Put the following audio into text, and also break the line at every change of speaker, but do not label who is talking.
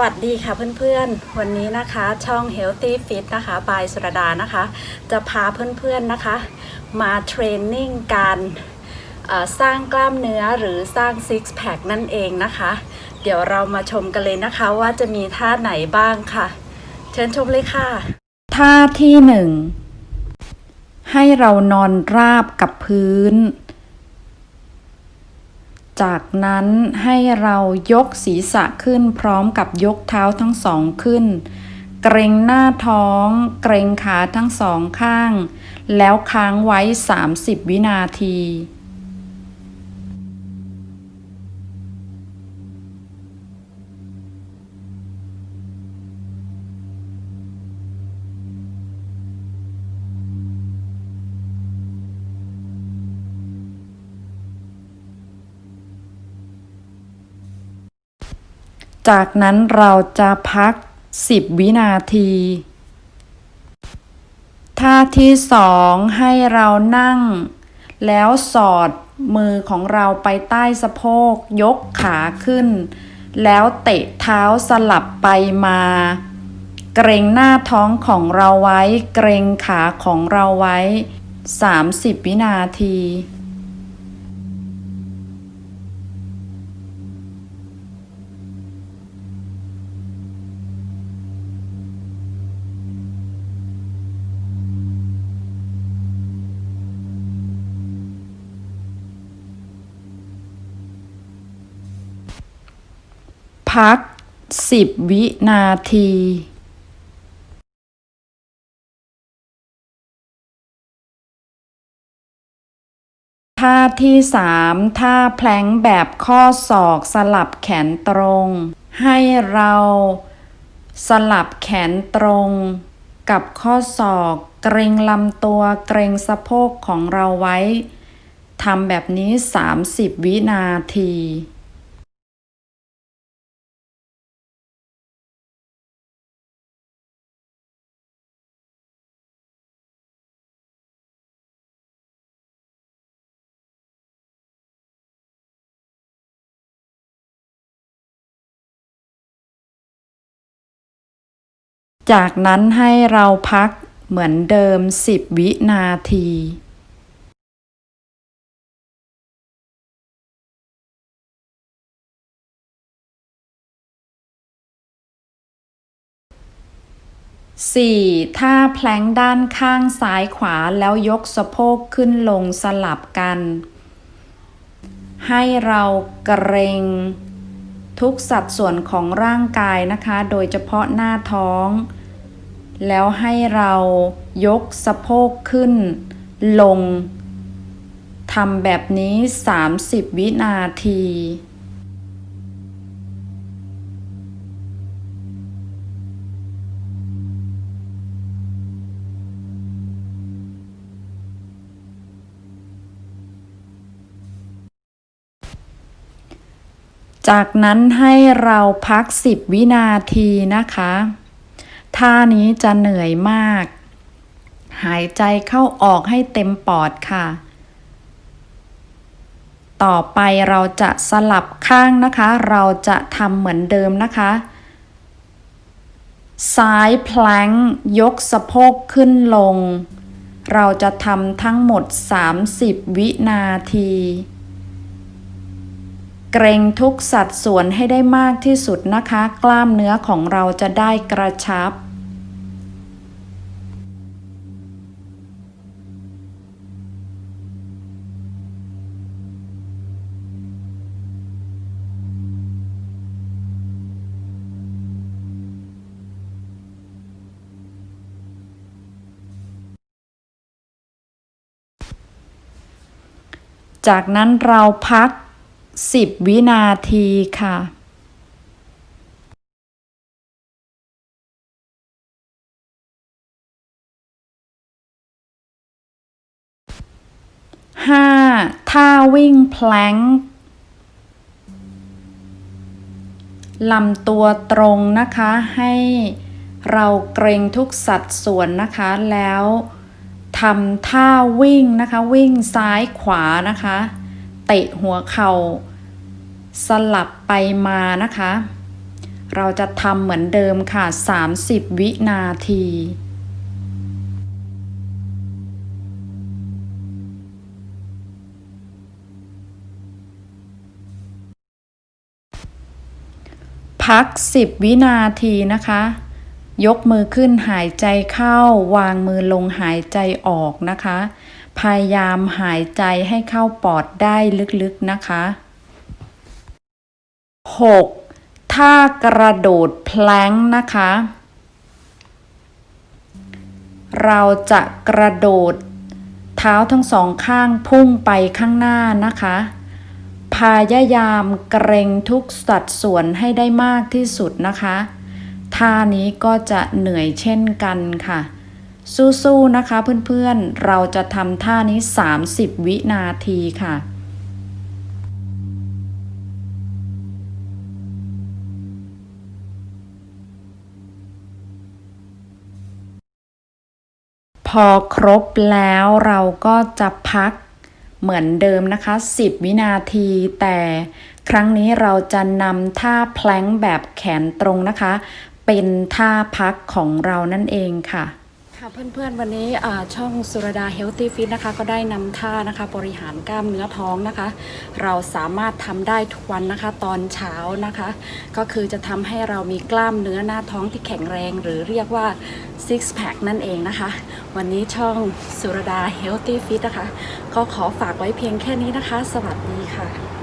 วัสดีค่ะเพื่อนๆ วันนี้นะคะช่อง Healthy Fit นะคะบายสุรดานะคะ จะพาเพื่อนๆนะคะ มาเทรนนิ่งการสร้างกล้ามเนื้อหรือสร้างซิกแพคนั่นเองนะคะ เดี๋ยวเรามาชมกันเลยนะคะว่าจะมีท่าไหนบ้างค่ะ เชิญชมเลยค่ะ ท่าที่หนึ่งให้เรานอนราบกับพื้น จากนั้นให้เรายกศีรษะขึ้นพร้อมกับยกเท้าทั้งสองขึ้น เกรงหน้าท้อง เกรงขาทั้งสองข้าง แล้วค้างไว้ 30 วินาที จากนั้นเราจะพัก 10 วินาทีท่าที่สองให้เรานั่ง แล้วสอดมือของเราไปใต้สะโพก ยกขาขึ้น แล้วเตะเท้าสลับไปมา เกรงหน้าท้องของเราไว้ เกรงขาของเราไว้ 30 วินาที พัก10วินาทีท่าที่สามท่าแพลงแบบข้อศอกสลับแขนตรง ให้เราสลับแขนตรง กับข้อศอกเกรงลำตัวเกรงสะโพกของเราไว้ทำแบบนี้ 30 วินาที จากนั้นให้เราพักเหมือนเดิม 10 วินาที 4. ท่าแพลงด้านข้างซ้ายขวาแล้วยกสะโพกขึ้นลงสลับกัน ให้เราเกรง ทุกสัดส่วนของร่างกายนะคะ โดยเฉพาะหน้าท้อง แล้วให้เรายกสะโพกขึ้น ลงทำแบบนี้ 30 วินาที จากนั้นให้เราพัก 10 วินาทีนะคะ ท่านี้จะเหนื่อยมาก หายใจเข้าออกให้เต็มปอดค่ะ ต่อไปเราจะสลับข้างนะคะ เราจะทำเหมือนเดิมนะคะ ซ้ายแพลงยกสะโพกขึ้นลง เราจะทำทั้งหมด 30 วินาที เกรงทุกสัดส่วนให้ได้มากที่สุดนะคะ กล้ามเนื้อของเราจะได้กระชับจากนั้นเราพัก 10 วินาทีค่ะห้าท่าวิ่งแพลงลำตัวตรงนะคะให้เราเกรงทุกสัดส่วนนะคะแล้วทำท่าวิ่งนะคะ วิ่งซ้ายขวานะคะ เตะหัวเข่าสลับไปมานะคะ เราจะทำเหมือนเดิมค่ะ 30 วินาทีพัก 10 วินาทีนะคะ ยกมือขึ้นหายใจเข้าวางมือลงหายใจออกนะคะ พยายามหายใจให้เข้าปอดได้ลึกๆนะคะ 6. ท่ากระโดดแพลงนะคะ เราจะกระโดดเท้าทั้งสองข้างพุ่งไปข้างหน้านะคะ พยายามเกรงทุกสัดส่วนให้ได้มากที่สุดนะคะ ท่านี้ก็จะเหนื่อยเช่นกันค่ะ สู้ๆนะคะเพื่อนๆ เราจะทำท่านี้ 30 วินาทีค่ะพอครบแล้วเราก็จะพักเหมือนเดิมนะคะ 10 วินาที แต่ครั้งนี้เราจะนำท่าแพลงแบบแขนตรงนะคะ เป็นท่าพักของเรานั่นเองค่ะ ค่ะเพื่อนๆวันนี้ช่องสุรดา Healthy Fit นะคะ ก็ได้นำท่านะคะบริหารกล้ามเนื้อท้องนะคะ เราสามารถทำได้ทุกวันนะคะตอนเช้านะคะ ก็คือจะทำให้เรามีกล้ามเนื้อหน้าท้องที่แข็งแรง หรือเรียกว่า six pack นั่นเองนะคะ วันนี้ช่องสุรดา Healthy Fit นะคะ ก็ขอฝากไว้เพียงแค่นี้นะคะ สวัสดีค่ะ